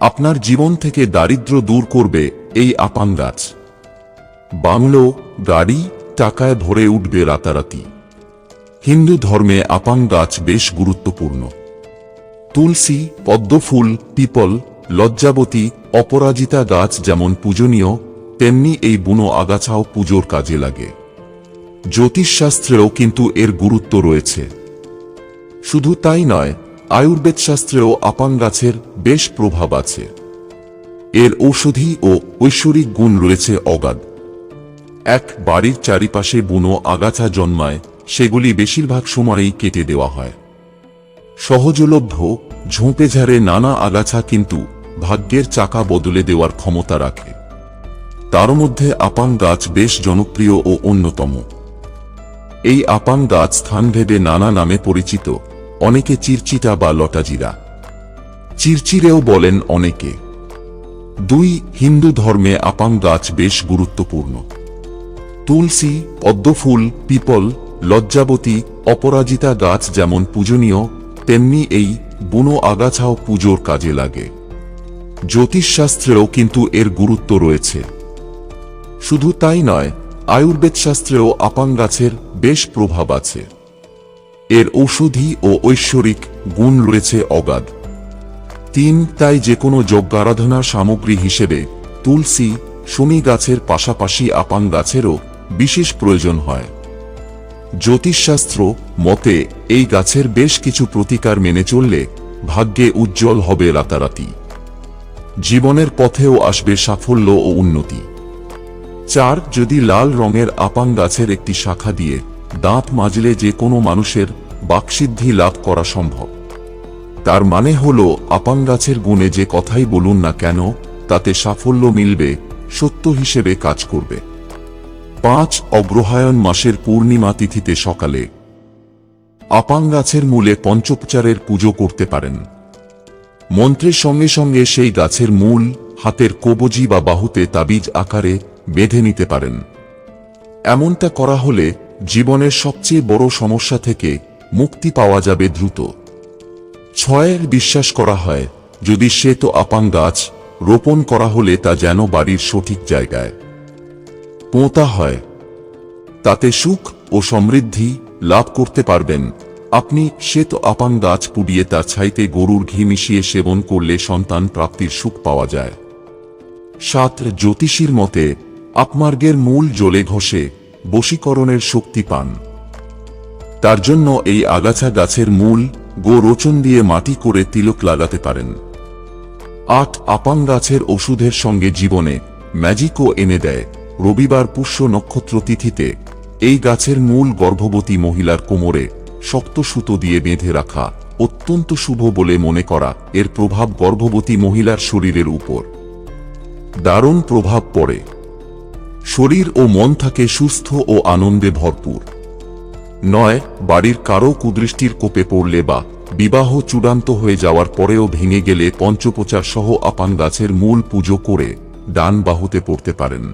আপনার জীবন থেকে দারিদ্র্য দূর করবে এই আপাং গাছ। বাংলো গাড়ি টাকায় ভরে উঠবে রাতারাতি। হিন্দু ধর্মে আপাং গাছ বেশ গুরুত্বপূর্ণ। তুলসী, পদ্মফুল, পিপল, লজ্জাবতী, অপরাজিতা গাছ যেমন পূজনীয়, তেমনি এই বুনো আগাছাও পুজোর কাজে লাগে। জ্যোতিষশাস্ত্রেও কিন্তু এর গুরুত্ব রয়েছে। শুধু তাই নয় আয়ুর্বেদ শাস্ত্রেও আপাং গাছের বেশ প্রভাব আছে। এর ঔষধি ও ঐশ্বরিক গুণ রয়েছে অগাধ। এক বাড়ির চারিপাশে বুনো আগাছা জন্মায়, সেগুলি বেশিরভাগ সময়েই কেটে দেওয়া হয়। সহজলভ্য, ঝোঁপে ঝাড়ে নানা আগাছা কিন্তু ভাগ্যের চাকা বদলে দেওয়ার ক্ষমতা রাখে। তার মধ্যে আপাং গাছ বেশ জনপ্রিয় ও অন্যতম। এই আপাং গাছ স্থানভেদে নানা নামে পরিচিত। অনেকে চিরচিটা বা লটাজিরা চিরচিরেও বলেন অনেকে। দুই হিন্দু ধর্মে আপাং গাছ বেশ গুরুত্বপূর্ণ। তুলসী, পদ্মফুল, পিপল, লজ্জাবতী, অপরাজিতা গাছ যেমন পূজনীয়, তেমনি এই বুনো আগাছাও পুজোর কাজে লাগে। জ্যোতিষশাস্ত্রেও কিন্তু এর গুরুত্ব রয়েছে। শুধু তাই নয় আয়ুর্বেদ শাস্ত্রেও আপাং গাছের বেশ প্রভাব আছে। এর ঔষধি ও ঐশ্বরিক গুণ রয়েছে অগাধ। তিন, তাই যে কোনো যজ্ঞারাধনার সামগ্রী হিসেবে তুলসী, শনি গাছের পাশাপাশি আপাং গাছেরও বিশেষ প্রয়োজন হয়। জ্যোতিষশাস্ত্র মতে এই গাছের বেশ কিছু প্রতিকার মেনে চললে ভাগ্যে উজ্জ্বল হবে রাতারাতি। জীবনের পথেও আসবে সাফল্য ও উন্নতি। চার, যদি লাল রঙের আপাং গাছের একটি শাখা দিয়ে দাঁত মাজলে যে কোনো মানুষের বাকসিদ্ধি লাভ করা সম্ভব। তার মানে হল আপাং গাছের গুণে যে কথাই বলুন না কেন, তাতে সাফল্য মিলবে, সত্য হিসেবে কাজ করবে। পাঁচ অগ্রহায়ণ মাসের পূর্ণিমা তিথিতে সকালে আপাং গাছের মূলে পঞ্চোপচারের পুজো করতে পারেন। মন্ত্রের সঙ্গে সঙ্গে সেই গাছের মূল, হাতের কবজি বা বাহুতে তাবিজ আকারে বেঁধে নিতে পারেন। এমনটা করা হলে জীবনের সবচেয়ে বড় সমস্যা থেকে মুক্তি পাওয়া যাবে দ্রুত। ছয়ের বিশ্বাস করা হয়, যদি সে তো আপাং গাছ, রোপণ করা হলে তা যেন বাড়ির সঠিক জায়গায়। পোঁতা হয়, তাতে সুখ ও সমৃদ্ধি লাভ করতে পারবেন। আপনি শ্বেত আপাং গাছ পুড়িয়ে তার ছাইতে গরুর ঘি মিশিয়ে সেবন করলে সন্তান প্রাপ্তির সুখ পাওয়া যায়। সাত জ্যোতিষীর মতে, আপমার্গের মূল জলে ঘষে বশীকরণের শক্তি পান। তার জন্য এই আগাছা গাছের মূল গো রোচন দিয়ে মাটি করে তিলক লাগাতে পারেন। আট আপাং গাছের ওষুধের সঙ্গে জীবনে ম্যাজিকও এনে দেয়। রবিবার পুষ্য নক্ষত্র তিথিতে এই গাছের মূল গর্ভবতী মহিলার কোমরে শক্ত সুতো দিয়ে বেঁধে রাখা অত্যন্ত শুভ বলে মনে করা এর প্রভাব গর্ভবতী মহিলার শরীরের উপর। দারুণ প্রভাব পড়ে। শরীর ও মন থাকে সুস্থ ও আনন্দে ভরপুর। নয়, বাড়ির কারও কুদৃষ্টির কোপে পড়লে বা বিবাহ চূড়ান্ত হয়ে যাওয়ার পরেও ভেঙে গেলে পঞ্চপোচার সহ আপান গাছের মূল পুজো করে ডান বাহুতে পড়তে পারেন।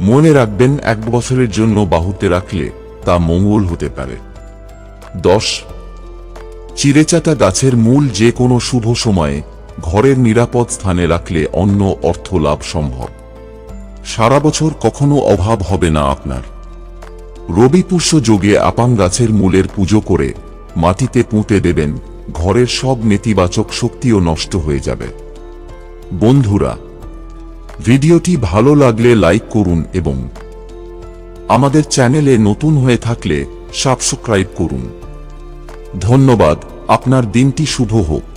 মনে রাখবেন, এক বছরের জন্য বাহুতে রাখলে তা মঙ্গল হতে পারে। দশ চিরেচাটা গাছের মূল যে কোনো শুভ সময়ে ঘরের নিরাপদ স্থানে রাখলে অন্য অর্থ লাভ সম্ভব। সারা বছর কখনো অভাব হবে না আপনার। রবি পুষ্য যোগে আপাং গাছের মূলের পুজো করে মাটিতে পুঁতে দেবেন, ঘরের সব নেতিবাচক শক্তিও নষ্ট হয়ে যাবে। বন্ধুরা, ভিডিওটি ভালো লাগলে লাইক করুন এবং আমাদের চ্যানেলে নতুন হয়ে থাকলে সাবস্ক্রাইব করুন। ধন্যবাদ, আপনার দিনটি শুভ হোক।